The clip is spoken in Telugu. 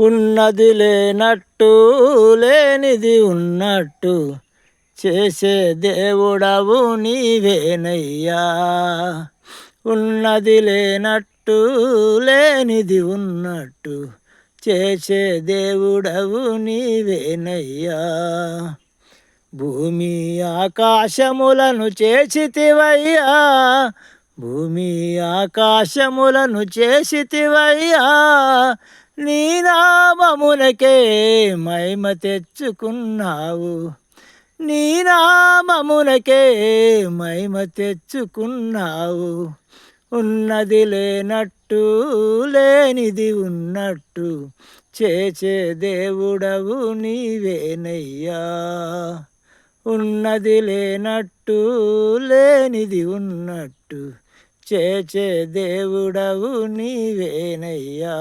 ఉన్నది లేనట్టు లేనిది ఉన్నట్టు చేసే దేవుడవు నీవేనయ్యా. ఉన్నది లేనట్టు లేనిది ఉన్నట్టు చేసే దేవుడవు నీవేనయ్యా. భూమి ఆకాశములను చేసితివయ్యా. భూమి ఆకాశములను చేసితివయ్యా. నీ నామమునకే మహిమ తెచ్చుకున్నావు. నీ నామమునకే మహిమ తెచ్చుకున్నావు. ఉన్నది లేనట్టు లేనిది ఉన్నట్టు చేచే దేవుడవు నీవేనయ్యా. ఉన్నది లేనట్టు లేనిది ఉన్నట్టు చేచే దేవుడవు నీవేనయ్యా.